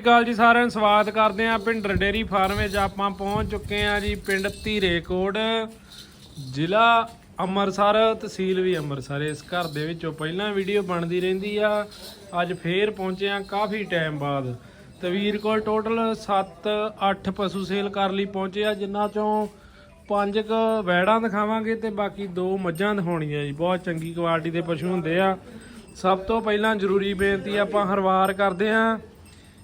ਸਤਿ ਸ਼੍ਰੀ ਅਕਾਲ ਜੀ ਸਾਰਿਆਂ ਨੂੰ, ਸਵਾਗਤ ਕਰਦੇ ਆਂ ਪਿੰਡਰ ਡੇਰੀ ਫਾਰਮ ਵਿੱਚ। ਆਪਾਂ ਪਹੁੰਚ ਚੁੱਕੇ ਆਂ ਜੀ ਪਿੰਡ ਧੀਰੇਕੋਟ ਜ਼ਿਲ੍ਹਾ ਅੰਮ੍ਰਿਤਸਰ, ਤਹਿਸੀਲ ਵੀ ਅੰਮ੍ਰਿਤਸਰ। ਇਸ ਘਰ ਦੇ ਵਿੱਚੋਂ ਪਹਿਲਾਂ ਵੀਡੀਓ ਬਣਦੀ ਰਹਿੰਦੀ ਆ। ਅੱਜ ਫੇਰ ਪਹੁੰਚੇ ਆਂ ਕਾਫੀ ਟਾਈਮ ਬਾਅਦ। ਤੇ ਵੀਰ ਕੋਲ ਟੋਟਲ 7-8 ਪਸ਼ੂ ਸੇਲ ਕਰ ਲਈ ਪਹੁੰਚੇ ਆ, ਜਿਨ੍ਹਾਂ ਚੋਂ ਪੰਜ ਕ ਵੈੜਾਂ ਦਿਖਾਵਾਂਗੇ ਤੇ ਬਾਕੀ ਦੋ ਮੱਝਾਂ ਦਿਖਾਉਣੀਆਂ ਜੀ। ਬਹੁਤ ਚੰਗੀ ਕੁਆਲਿਟੀ ਦੇ ਪਸ਼ੂ ਹੁੰਦੇ ਆ। ਸਭ ਤੋਂ ਪਹਿਲਾਂ ਜ਼ਰੂਰੀ ਬੇਨਤੀ ਆਪਾਂ ਹਰ ਵਾਰ ਕਰਦੇ ਆਂ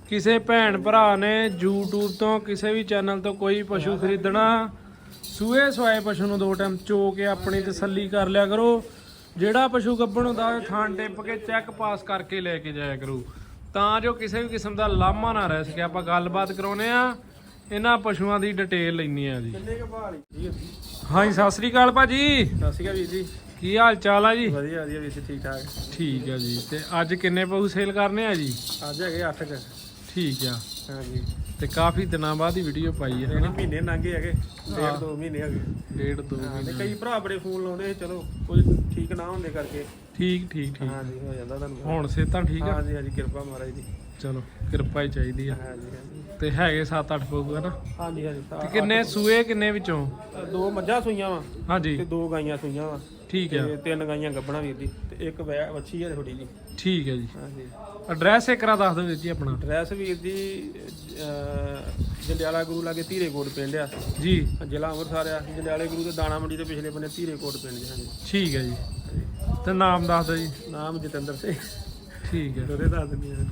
ਕਿਸੇ ਭੈਣ ਭਰਾ ਨੇ YouTube ਤੋਂ ਕਿਸੇ ਵੀ ਚੈਨਲ ਤੋਂ ਕੋਈ ਪਸ਼ੂ ਖਰੀਦਣਾ ਸੂਏ ਸਵਾਏ ਪਸ਼ੂ ਨੂੰ ਦੋ ਟਾਈਮ ਚੋ ਕੇ ਆਪਣੀ ਤਸੱਲੀ ਕਰ ਲਿਆ ਕਰੋ। ਜਿਹੜਾ ਪਸ਼ੂ ਗੱਭਣ ਹੁੰਦਾ ਥਾਂ ਟਿੱਪ ਕੇ ਚੈੱਕ ਪਾਸ ਕਰਕੇ ਲੈ ਕੇ ਜਾਇਆ ਕਰੋ। ਤਾਂ ਜੋ ਕਿਸੇ ਵੀ ਕਿਸਮ ਦਾ ਲਾਮਾ ਨਾ ਰਹਿ ਸਕੇ ਆਪਾਂ ਗੱਲਬਾਤ ਕਰਾਉਨੇ ਆ ਇਹਨਾਂ ਪਸ਼ੂਆਂ ਦੀ ਡਿਟੇਲ ਲੈਣੀ ਆ ਜੀ। ਹਾਂਜੀ ਸਤਿ ਸ੍ਰੀ ਅਕਾਲ ਭਾਜੀ। ਸਤਿ ਸ਼੍ਰੀ ਅਕਾਲ ਵੀਰ ਜੀ। ਕੀ ਹਾਲ ਚਾਲ ਆ ਜੀ? ਵਧੀਆ ਵਧੀਆ ਵੀਰ ਜੀ ਠੀਕ ਠਾਕ। ਠੀਕ ਆ ਜੀ। ਤੇ ਅੱਜ ਕਿੰਨੇ ਪਸ਼ੂ ਸੇਲ ਕਰਨੇ ਆ ਜੀ? ਅੱਜ ਹੈਗੇ 8 ਕ। ਠੀਕ ਆ। ਹਾਂਜੀ। ਤੇ ਕਾਫੀ ਦਿਨਾਂ ਬਾਅਦ ਹੀ ਵੀਡੀਓ ਪਾਈ ਹੈ ਇਹਨੇ ਨਾ? ਮਹੀਨੇ ਲੰਘੇ ਹੈਗੇ। ਡੇਢ ਦੋ ਮਹੀਨੇ ਹੈਗੇ ਡੇਢ ਦੋ ਮਹੀਨੇ। ਕਈ ਭਰਾ ਬੜੇ ਫੋਨ ਲਾਉਂਦੇ ਚਲੋ ਕੁਝ ਠੀਕ ਨਾ ਹੁੰਦੇ ਕਰਕੇ। ਠੀਕ ਠੀਕ ਠੀਕ। ਹਾਂਜੀ ਹੋ ਜਾਂਦਾ ਤੁਹਾਨੂੰ। ਹੁਣ ਸਿਹਤਾਂ ਠੀਕ ਆ? ਹਾਂਜੀ ਹਾਂਜੀ ਕਿਰਪਾ ਮਹਾਰਾਜ ਦੀ। ਚਲੋ ਕਿਰਪਾ ਹੀ ਚਾਹੀਦੀ ਆ। ਤੇ ਹੈਗੇ 7-8 ਪਊਗਾ ਨਾ? ਹਾਂਜੀ ਹਾਂਜੀ ਤੇ ਕਿੰਨੇ ਸੂਏ ਕਿੰਨੇ ਵਿੱਚੋਂ? ਦੋ ਮੱਝਾਂ ਸੂਈਆਂ ਵਾ ਹਾਂਜੀ। ਤੇ ਦੋ ਗਾਈਆਂ ਸੂਈਆਂ ਵਾ। ਠੀਕ ਆ। ਤੇ ਤਿੰਨ ਗਾਈਆਂ ਗੱਬਣਾ ਵੀਰ ਜੀ ਤੇ ਇੱਕ ਵੈ ਵੱਛੀ ਹੈ ਥੋੜੀ ਜੀ ਠੀਕ ਹੈ ਜੀ। ਹਾਂਜੀ। ਐਡਰੈਸ ਇੱਕ ਰਾ ਦੱਸ ਦਿਓ ਵੀਰ ਜੀ ਆਪਣਾ। ਐਡਰੈਸ ਵੀਰ ਜੀ ਅਹ, ਜੰਡਿਆਲਾ ਗੁਰੂ ਲਾਗੇ ਧੀਰੇ ਕੋਟ ਪਿੰਡ ਆ। ਜੀ। ਜ਼ਿਲ੍ਹਾ ਅੰਮ੍ਰਿਤਸਰ ਆ। ਜੰਡਿਆਲੇ ਗੁਰੂ ਦੇ ਦਾਣਾ ਮੰਡੀ ਦੇ ਪਿਛਲੇ ਬੰਨੇ ਧੀਰੇ ਕੋਟ ਪਿੰਡ ਜੀ। ਹਾਂਜੀ ਠੀਕ ਹੈ ਜੀ। ਤੇ ਨਾਮ ਦੱਸ ਦਿਓ ਜੀ। ਨਾਮ ਜਤਿੰਦਰ ਸਿੰਘ। ਠੀਕ ਹੈ। ਉਹਦੇ ਦੱਸ ਦਿੰਦੀ ਹਾਂ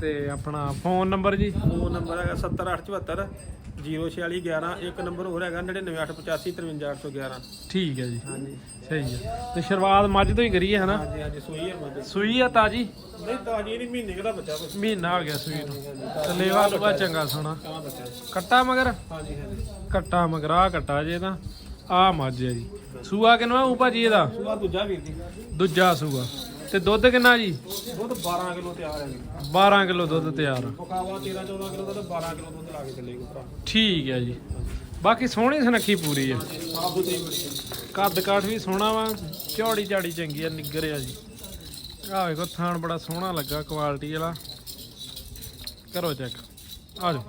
ਤੇ ਆਪਣਾ ਫੋਨ ਨੰਬਰ ਜੀ? ਫੋਨ ਨੰਬਰ ਹੈਗਾ 70874 0611 ਇੱਕ ਨੰਬਰ ਹੋਰ ਹੈਗਾ 9985853811 ਠੀਕ ਹੈ ਜੀ। ਹਾਂਜੀ। ਸਹੀ ਹੈ। ਤੇ ਸ਼ੁਰੂਆਤ ਮੱਝ ਤੋਂ ਹੀ ਕਰੀਏ ਹਨਾ? ਹਾਂਜੀ ਹਾਂਜੀ ਸੋਈ ਹੈ ਮੱਝ। ਸੂਈ ਆ ਤਾਜੀ? ਨਹੀਂ ਤਾਜੀ ਨਹੀਂ ਮਹੀਨੇ ਦਾ ਬੱਚਾ ਬਸ। ਮਹੀਨਾ ਹੋ ਗਿਆ ਸੂਈ ਨੂੰ। ਤੇ ਲੇਵਾ ਲੂਆ ਚੰਗਾ ਸੋਣਾ ਕੱਟਾ ਮਗਰ? ਹਾਂਜੀ ਹਾਂਜੀ। ਕੱਟਾ ਮਗਰਾ ਕੱਟਾ ਜੇ ਤਾਂ। ਆ ਮੱਝ ਹੈ ਜੀ। ਸੂਆ ਕਿੰਨਾ ਉਹ ਭਾਜੀ ਇਹਦਾ? ਸੁਆ ਦੂਜਾ ਵੀਰ ਜੀ। ਦੂਜਾ ਸੂਆ। ਤੇ ਦੁੱਧ ਕਿੰਨਾ ਜੀ? ਦੁੱਧ 12 ਕਿਲੋ ਤਿਆਰ ਹੈ ਜੀ। 12 ਕਿਲੋ ਦੁੱਧ ਤਿਆਰ। ਪਕਾਵਾ 13 14 ਕਿਲੋ ਦਾ ਤੇ 12 ਕਿਲੋ ਦੁੱਧ ਲਾ ਕੇ ਚੱਲੇਗਾ ਭਰਾ। ਠੀਕ ਹੈ ਜੀ। ਬਾਕੀ ਸੋਹਣੀ ਸੁਨੱਖੀ ਪੂਰੀ ਆ ਕੱਦ ਕਾਠ ਵੀ ਸੋਹਣਾ ਵਾ ਝੋੜੀ ਝਾੜੀ ਚੰਗੀ ਆ ਨਿੱਗਰ ਆ ਜੀ। ਆਹ ਵੇਖੋ ਥਾਣ ਬੜਾ ਸੋਹਣਾ ਲੱਗਾ ਕੁਆਲਿਟੀ ਵਾਲਾ। ਕਰੋ ਚੈੱਕ ਆ ਜਾਓ।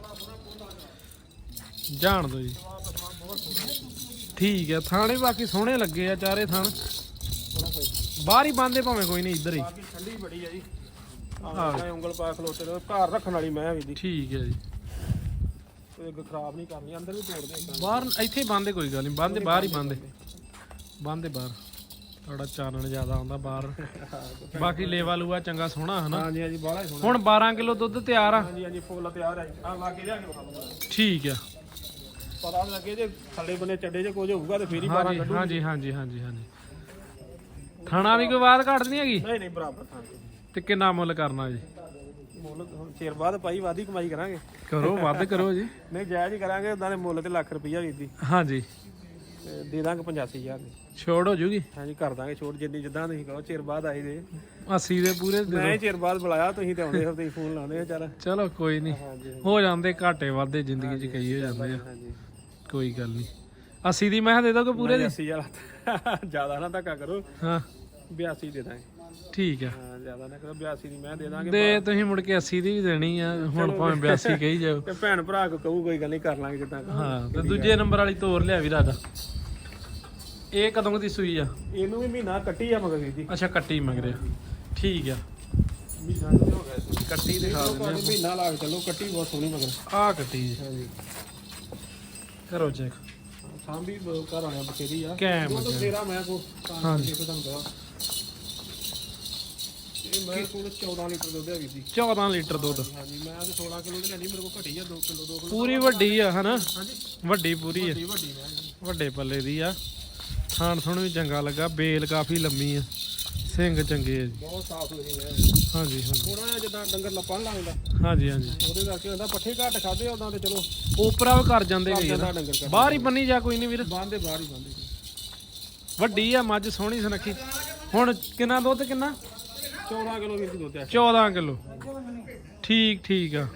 ਜਾਣ ਦੋ ਜੀ। ਠੀਕ ਹੈ ਥਾਣੇ ਬਾਕੀ ਸੋਹਣੇ ਲੱਗੇ ਆ ਚਾਰੇ ਥਾਣ ਬਾਹਰ ਹੀ ਬੰਦੇ ਭਾਵੇਂ ਕੋਈ ਨਹੀਂ ਇੱਧਰ ਹੀ। ਬਾਕੀ ਠੰਡੀ ਬੜੀ ਹੈ ਜੀ। ਆਹ ਉਂਗਲ ਪਾ ਖਲੋਤੇ ਰਹੋ। ਘਰ ਰੱਖਣ ਵਾਲੀ ਮੈਂ ਵੀ ਦੀ। ਠੀਕ ਹੈ ਜੀ। ਕੋਈ ਅੱਗ ਖਰਾਬ ਨਹੀਂ ਕਰਨੀ ਅੰਦਰ ਵੀ ਤੋੜਦੇ ਏਦਾਂ। ਬਾਹਰ ਇੱਥੇ ਹੀ ਬੰਦੇ ਕੋਈ ਗੱਲ ਨਹੀਂ ਬੰਦੇ ਬਾਹਰ ਹੀ ਬੰਦੇ ਬੰਦੇ ਬਾਹਰ। ਥੋੜਾ ਚਾਨਣ ਜ਼ਿਆਦਾ ਆਉਂਦਾ ਬਾਹਰ। ਬਾਕੀ ਲੇਵਾ ਲੂਆ ਚੰਗਾ ਸੋਹਣਾ ਹਨਾ? ਹਾਂਜੀ ਹਾਂਜੀ ਬਾਹਲਾ ਹੀ ਸੋਹਣਾ। ਹੁਣ 12 ਕਿਲੋ ਦੁੱਧ ਤਿਆਰ ਆ। ਹਾਂਜੀ ਹਾਂਜੀ ਫੁੱਲ ਤਿਆਰ ਹੈ ਆ ਲਾ ਕੇ ਲਿਆ ਕੇ ਵਿਖਾ ਦੂੰਗਾ ਠੀਕ ਆ। ਪਤਾ ਲੱਗੇ ਜੇ ਥੱਲੇ ਬੰਨੇ ਚੱਡੇ ਜੇ ਕੁਝ ਹੋਊਗਾ ਤੇ ਫੇਰ ਹੀ 12 ਹਾਂਜੀ ਕੱਢੂ ਹਾਂਜੀ ਹਾਂਜੀ ਹਾਂਜੀ ਹਾਂਜੀ। ਖਾਣਾ ਵੀ ਕੋਈ ਬਾਤ ਘਟਦੀ ਹੈਗੀ? ਨਹੀਂ ਨਹੀਂ ਬਰਾਬਰ ਥਾਂ ਤੇ ਕਿੰਨਾ ਮੁੱਲ ਕਰਨਾ ਜੀ? ਮੁੱਲ ਹੁਣ ਚਿਰ ਬਾਅਦ ਪਾਈ ਵਾਦੀ ਕਮਾਈ ਕਰਾਂਗੇ। ਕਰੋ ਵੱਧ ਕਰੋ ਜੀ। ਨਹੀਂ ਜਾਇਜ਼ ਹੀ ਕਰਾਂਗੇ ਉਦਾਂ ਦੇ ਮੁੱਲ ਤੇ ਲੱਖ ਰੁਪਈਆ ਵੀਰ ਦੀ। ਹਾਂਜੀ। ਤੇ ਦੇ ਦਾਂਗੇ 85000 ਦੀ। ਛੋੜ ਹੋ ਜੂਗੀ? ਹਾਂਜੀ ਕਰ ਦਾਂਗੇ ਛੋਟ ਜਿੰਨੀ ਜਿੱਦਾਂ ਤੁਸੀਂ ਕਹੋ ਚਿਰ ਬਾਅਦ ਆਏ ਜੇ 80 ਦੇ ਪੂਰੇ ਦੇ ਮੈਂ ਦਿਓ। ਚਿਰ ਬਾਅਦ ਬੁਲਾਇਆ ਤੁਸੀਂ ਤੇ ਆਉਂਦੇ ਹੋ ਤੁਸੀਂ ਫੋਨ ਲਾਉਂਦੇ ਹੋ ਚੱਲ। ਚਲੋ ਕੋਈ ਨਹੀਂ। ਹਾਂਜੀ ਹੋ ਜਾਂਦੇ ਘਾਟੇ ਵਾਧੇ ਜ਼ਿੰਦਗੀ 'ਚ ਕਈ ਹੋ ਜਾਂਦੇ ਆ। ਹਾਂਜੀ। ਕੋਈ ਗੱਲ ਨਹੀਂ। 80 ਦੀ ਮੈਂ ਕਿਹਾ ਦੇ ਦੋਗੇ ਪੂਰੇ ਦੀ। 80 ਵਾਲਾ ਜ਼ਿਆਦਾ ਨਾ ਧੱਕਾ ਕਰੋ। ਹਾਂ। 82 ਦੇ ਦਾਂਗੇ। ਠੀਕ ਆ। ਹਾਂ ਜ਼ਿਆਦਾ ਨਾ ਕਰੋ 82 ਦੀ ਮੈਂ ਦੇ ਦਾਂਗੇ ਤੇ ਤੁਸੀਂ ਮੁੜ ਕੇ 80 ਦੀ ਵੀ ਦੇਣੀ ਆ। ਹੁਣ ਭਾਵੇਂ 82 ਕਹੀ ਜਾਓ। ਤੇ ਭੈਣ ਭਰਾ ਕੋ ਕਹੂ ਕੋਈ ਗੱਲ ਨਹੀਂ ਕਰ ਲਾਂਗੇ ਜਿੱਦਾਂ ਹਾਂ ਤੇ ਦੂਜੇ ਨੰਬਰ ਵਾਲੀ ਤੋਰ ਲਿਆ ਵੀ ਰਾਜਾ ਇਹ ਕਦੋਂ ਦੀ ਸੂਈ ਆ? ਇਹਨੂੰ ਵੀ ਮਹੀਨਾ ਕੱਟੀ ਆ ਮਗਰ ਜੀ ਅੱਛਾ ਕੱਟੀ ਮਗਰਿਆ ਠੀਕ ਆ। ਮਹੀਨਾ ਨਹੀਂ ਹੋ ਗਿਆ ਸੀ। ਕੱਟੀ ਦਿਖਾ ਦਿੰਦੇ ਮਹੀਨਾ ਲਾ ਕੇ ਚੱਲੋ ਕੱਟੀ ਬਹੁਤ ਸੋਹਣੀ ਮਗਰ। ਆ ਕੱਟੀ ਜੀ। ਹਾਂਜੀ। ਕਰੋ ਚੈੱਕ। ਸਾਂਭੀ ਬ- ਘਰ ਆਇਆ ਬਥੇਰੀ ਆ। ਕੈਮ ਉਹ ਤਾਂ ਤੇਰਾ ਮੈਂ ਕੋ ਹਾਂਜੀ। ਦੇਖੋ ਤੁਹਾਨੂੰ ਇਹ ਮੈਂ ਕੋਲ 14 ਲੀਟਰ ਦੁੱਧ ਹੈ ਵੀਰ ਜੀ 14 ਲੀਟਰ ਦੁੱਧ। ਹਾਂਜੀ ਮੈਂ ਤੇ 16 ਕਿਲੋ ਦੀ ਲੈਣੀ ਮੇਰੇ ਕੋਲ ਘਟੀ ਆ 2 ਕਿਲੋ 2 ਕਿਲੋ। ਪੂਰੀ ਵੱਡੀ ਆ ਹਨਾ? ਹਾਂਜੀ। ਵੱਡੀ ਪੂਰੀ ਆ। ਵੱਡੀ ਵੱਡੀ ਮੈਂ। ਵੱਡੇ ਪੱਲੇ ਦੀ ਆ। ਥਾਣ ਥੁਣ ਵੀ ਚੰਗਾ ਲੱਗਾ ਬੇਲ ਕਾਫੀ ਲੰਮੀ ਆ। ਸਿੰਘ ਚੰਗੇ ਆ ਜੀ। ਬਹੁਤ ਸਾਫ਼ ਹੋਈ ਹੈ ਹਾਂਜੀ ਹਾਂਜੀ। ਥੋੜਾ ਜਿਹਾ ਜਿੱਦਾਂ ਡੰਗਰ ਲੱਪਣ ਲੱਗਦਾ ਹਾਂਜੀ ਹਾਂਜੀ। ਉਹਦੇ ਕਰਕੇ ਹੁੰਦਾ ਪੱਠੇ ਘੱਟ ਖਾਦੇ ਉਦਾਂ ਤੇ ਚਲੋ। ਉਪਰਾ ਵੀ ਕਰ ਜਾਂਦੇ ਕਈ ਡੰਗਰ ਕਰ ਬਾਹਰ ਹੀ ਬੰਨੀ ਜਾ ਕੋਈ ਨਹੀਂ ਵੀਰ। ਬਾਂਦੇ ਬਾਹਰ ਹੀ ਬਾਂਦੇ। ਵੱਡੀ ਆ ਮੱਝ ਸੋਹਣੀ ਸੁਨੱਖੀ। ਹੁਣ ਕਿੰਨਾ ਦੁੱਧ ਕਿੰਨਾ? 14 ਕਿਲੋ ਵੀਰ ਦੀ ਦੁੱਧ ਹੈ 14 ਕਿਲੋ। ਠੀਕ ਠੀਕ ਆ।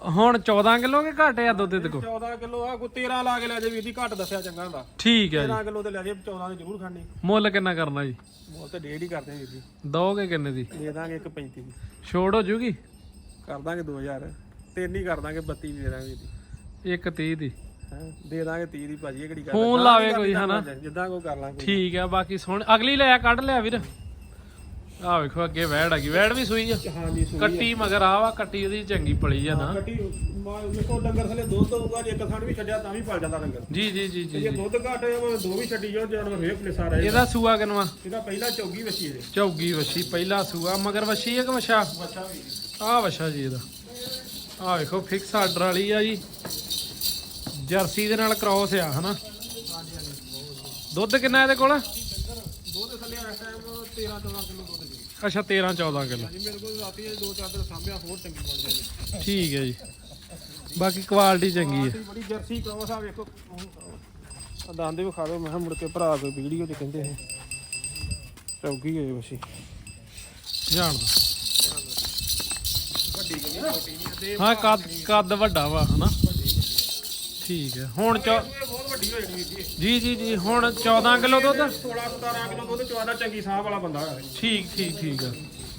ਹੁਣ 14 ਕਿਲੋ ਕਿ ਘੱਟ ਆ ਦੁੱਧ ਤੇ ਕੋ 14 ਕਿਲੋ ਆ ਕੋਈ 13 ਲਾ ਕੇ ਲੈ ਜੇ ਵੀਰ ਜੀ ਘੱਟ ਦੱਸਿਆ ਚੰਗਾ ਹੁੰਦਾ। ਠੀਕ ਹੈ ਜੀ। 13 ਕਿਲੋ ਤੇ ਲੈ ਜੇ 14 ਦੀ ਜ਼ਰੂਰ ਖਾਣੀ। ਮੁੱਲ ਕਿੰਨਾ ਕਰਨਾ ਜੀ? ਮੋਲ ਤੇ ਡੇਢ ਹੀ ਕਰਦੇ ਵੀਰ ਜੀ। ਦੋਗੇ ਕਿੰਨੇ ਦੀ? ਦੇ ਦਾਂਗੇ ਇੱਕ 35 ਦੀ ਛੋੜ ਹੋ ਜੂਗੀ? ਕਰ ਦਾਂਗੇ 2000 ਤਿੰਨ ਹੀ ਕਰ ਦਾਂਗੇ 32 ਦੀ ਦੇ ਦਾਂਗੇ ਜੀ। ਇੱਕ 30 ਦੀ। ਦੇ ਦਾਂਗੇ 30 ਦੀ ਭਾਜੀ ਇਹ ਕਿਹੜੀ ਗੱਲ ਫੋਨ? ਲਾਵੇ ਕੋਈ ਹਨਾ। ਜਿੱਦਾਂ ਕੋ ਕਰ ਲਾਂਗੇ। ਠੀਕ ਆ ਬਾਕੀ ਸੋਹਣ ਅਗਲੀ ਲੈ ਕੱਢ ਲਿਆ ਵੀਰ। ਆ ਵੇਖੋ ਅੱਗੇ ਵੈੜ ਹੈਗੀ ਵੈੜ ਵੀ ਸੂਈ ਆ। ਹਾਂਜੀ ਸੂਈ ਕੱਟੀ ਮਗਰ ਆ ਵਾ ਕੱਟੀ ਉਹਦੀ ਚੰਗੀ ਪਲੀ ਆ ਨਾ। ਕੱਟੀ ਦੇਖੋ ਡੰਗਰ ਥਲੇ ਦੁੱਧ ਹੋਊਗਾ ਜੇ ਇੱਕ ਥਣ ਵੀ ਛੱਡਿਆ ਤਾਂ ਵੀ ਪਲ ਜਾਂਦਾ ਡੰਗਰ। ਜੀ ਜੀ ਜੀ ਜੀ ਜੇ ਦੁੱਧ ਘੱਟ ਦੋ ਵੀ ਛੱਡੀ ਜਾਓ ਜਾਨਵਰ ਫੇਰ ਪਲੇਸਾ ਰਹੇ ਇਹਦਾ ਸੂਆ ਕਿਨਵਾ? ਇਹਦਾ ਪਹਿਲਾ ਚੌਗੀ ਵੱਛੀ ਇਹਦੇ। ਚੌਗੀ ਵਛੀ ਪਹਿਲਾ ਸੂਆ। ਮਗਰ ਵਛੀ ਇੱਕ ਵਛਾ? ਵੀ। ਆ ਵਛਾ ਜੀ ਇਹਦਾ। ਆ ਵੇਖੋ ਫਿਕਸ ਆਰਡਰ ਵਾਲੀ ਆ ਜੀ। ਜਰਸੀ ਦੇ ਨਾਲ ਕ੍ਰਾਸ ਆ ਹਨਾ? ਦੁੱਧ ਕਿੰਨਾ ਇਹਦੇ ਕੋਲ? ਦੁੱਧ ਥੱਲੇ ਇਸ ਟਾਈਮ 13 14 ਕਿਲੋ ਦੁੱਧ ਜੀ ਅੱਛਾ 13 14 ਕਿਲੋ। ਹਾਂਜੀ ਮੇਰੇ ਕੋਲ ਰਾਤੀ ਦੋ ਚਾਰ ਦਿਨ ਸਾਂਭਿਆ ਹੋਰ ਚੰਗੀ ਬਣ ਜਾਂਦੀ। ਠੀਕ ਹੈ ਜੀ। ਬਾਕੀ ਕੁਆਲਿਟੀ ਚੰਗੀ ਹੈ। ਬੜੀ ਜਰਸੀ ਕ੍ਰੋਸ ਆ ਵੇਖੋ। ਆ ਦੰਦ ਵੀ ਖਾ ਲਓ ਮੈਂ ਮੁੜ ਕੇ ਭਰਾ ਕੋਈ ਵੀਡੀਓ ਤੇ ਕਹਿੰਦੇ ਇਹ। ਚੌਗੀ ਹੋਈ ਵੱਛੀ ਜਾਣਦਾ ਵੱਡੀ ਗਈ ਛੋਟੀ ਨਹੀਂ ਹਾਂ ਕੱਦ ਕੱਦ ਵੱਡਾ ਵਾ ਹਨਾ? ਠੀਕ ਹੈ। ਹੁਣ ਚੌ ਵੱਡੀ ਹੋ ਜਾਣੀ ਜੀ। ਜੀ ਜੀ ਜੀ ਹੁਣ 14 ਕਿਲੋ ਦੁੱਧ? 16 17 ਕਿਲੋ ਦੁੱਧ ਚਵਾਦਾ ਚੰਗੀ ਸਾਹ ਵਾਲਾ ਬੰਦਾ ਹੈ। ਠੀਕ ਠੀਕ ਠੀਕ ਆ।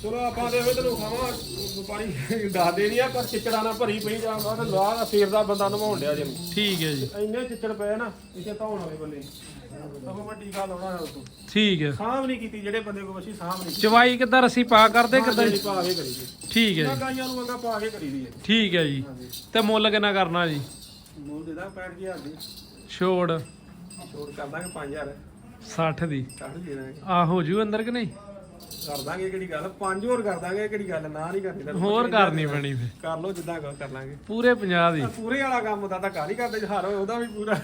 ਚਲੋ ਆਪਾਂ ਦੇ ਤੈਨੂੰ ਖਾਵਾਂ ਵਪਾਰੀ ਦੱਸ ਦੇ ਨਹੀਂ ਆ ਪਰ ਚਿੱਚੜਾ ਨਾ ਭਰੀ ਪਈ ਜਾਂਦਾ ਤੇ ਲਾਹ ਦਾ ਫੇਰ ਦਾ ਬੰਦਾ ਨਵਾਉਣ ਡਿਆ ਜੇ। ਠੀਕ ਹੈ ਜੀ। ਇੰਨੇ ਚਿੱਚੜ ਪਏ ਨਾ ਇਸੇ ਧੌਣ ਵਾਲੇ ਬੰਦੇ। ਸਭ ਵੱਡੀ ਗੱਲ ਆਉਣਾ ਹੈ ਤੂੰ। ਠੀਕ ਹੈ ਸਾਂਭ ਨਹੀਂ ਕੀਤੀ ਜਿਹੜੇ ਬੰਦੇ ਕੋ ਵਸੀ ਸਾਂਭ ਨਹੀਂ ਚਵਾਈ ਕਿੱਦਾਂ ਰੱਸੀ ਪਾ ਕਰਦੇ ਕਿੱਦਾਂ? ਪਾ ਕੇ ਕਰੀ ਦੀ। ਠੀਕ ਹੈ ਜੀ। ਗਾਈਆਂ ਨੂੰ ਮੰਗਾ ਪਾ ਕੇ ਕਰੀ ਦੀ ਹੈ ਠੀਕ ਹੈ ਜੀ। ਤੇ ਮੁੱਲ ਕਿੰਨਾ ਕਰਨਾ ਜੀ? ਮੂਲ ਦੇ ਦਾ 65000 ਦੀ। ਛੋੜ। ਛੋੜ ਕਰ ਦਾਂਗੇ 5000 60 ਦੀ। ਕੱਢ ਦੇ ਦਾਂਗੇ ਆ ਹੋ ਜੂ ਅੰਦਰ ਕਿ ਨਹੀਂ? ਕਰ ਦਾਂਗੇ ਕਿਹੜੀ ਗੱਲ? ਪੰਜ ਹੋਰ ਕਰ ਦਾਂਗੇ ਕਿਹੜੀ ਗੱਲ? ਨਾ ਨਹੀਂ ਕਰਨੀ ਹੋਰ ਕਰਨੀ ਪੈਣੀ ਫੇ ਕਰ ਲੋ ਜਿੱਦਾਂ ਕਰ ਲਾਂਗੇ। ਪੂਰੇ 50 ਦੀ। ਪੂਰੇ ਵਾਲਾ ਕੰਮ ਦਾ ਤਾਂ ਕਰ ਹੀ ਕਰਦੇ ਜਹਾਰ ਉਹਦਾ ਵੀ ਪੂਰਾ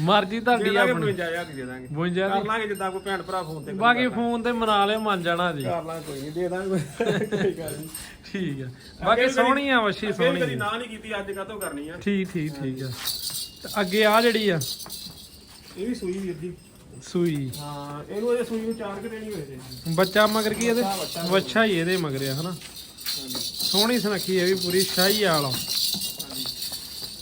ਮਰਜ਼ੀ ਤੁਹਾਡੀ ਦੇ ਦਾਂਗੇ ਆਪਣੀ। 55000 ਦੀ ਦੇ ਦਾਂਗੇ। 52 ਕਰ ਲਾਂਗੇ ਜਿੱਦਾਂ ਕੋਈ ਭੈਣ ਭਰਾ ਫੋਨ ਤੇ ਬਾਕੀ ਫੋਨ ਤੇ ਮਨਾ ਲਿਓ ਮੰਨ ਜਾਣਾ ਜੀ ਕਰ ਲਾਂਗੇ ਕੋਈ ਨਹੀਂ ਦੇ ਦਾਂਗੇ ਕੋਈ ਗੱਲ ਨਹੀਂ। ਠੀਕ ਹੈ ਬਾਕੀ ਸੋਹਣੀ ਆ ਵਸ਼ੀ ਸੋਹਣੀ ਕਦੀ ਆ। ਨਾ ਨਹੀਂ ਕੀਤੀ ਅੱਜ ਕਾਤੋਂ ਕਰਨੀ ਆ? ਠੀਕ ਠੀਕ ਠੀਕ ਆ। ਤੇ ਅੱਗੇ ਆ ਜਿਹੜੀ ਆ। ਇਹ ਵੀ ਸੂਈ ਵੀਰ ਦੀ। ਸੂਈ। ਹਾਂ ਇਹਨੂੰ ਇਹ ਸੂਈ ਨੂੰ ਚਾਰ ਕਿ ਦੇਣੀ ਹੋਏ ਸੀ ਬੱਚਾ ਮਗਰ ਕੀ ਇਹਦੇ? ਵੱਛਾ ਹੀ ਇਹਦੇ ਮਗਰ ਆ ਹਨਾ। ਸੋਹਣੀ ਸੁਨੱਖੀ ਇਹ ਵੀ ਪੂਰੀ ਸ਼ਾਹੀ ਵਾਲਾ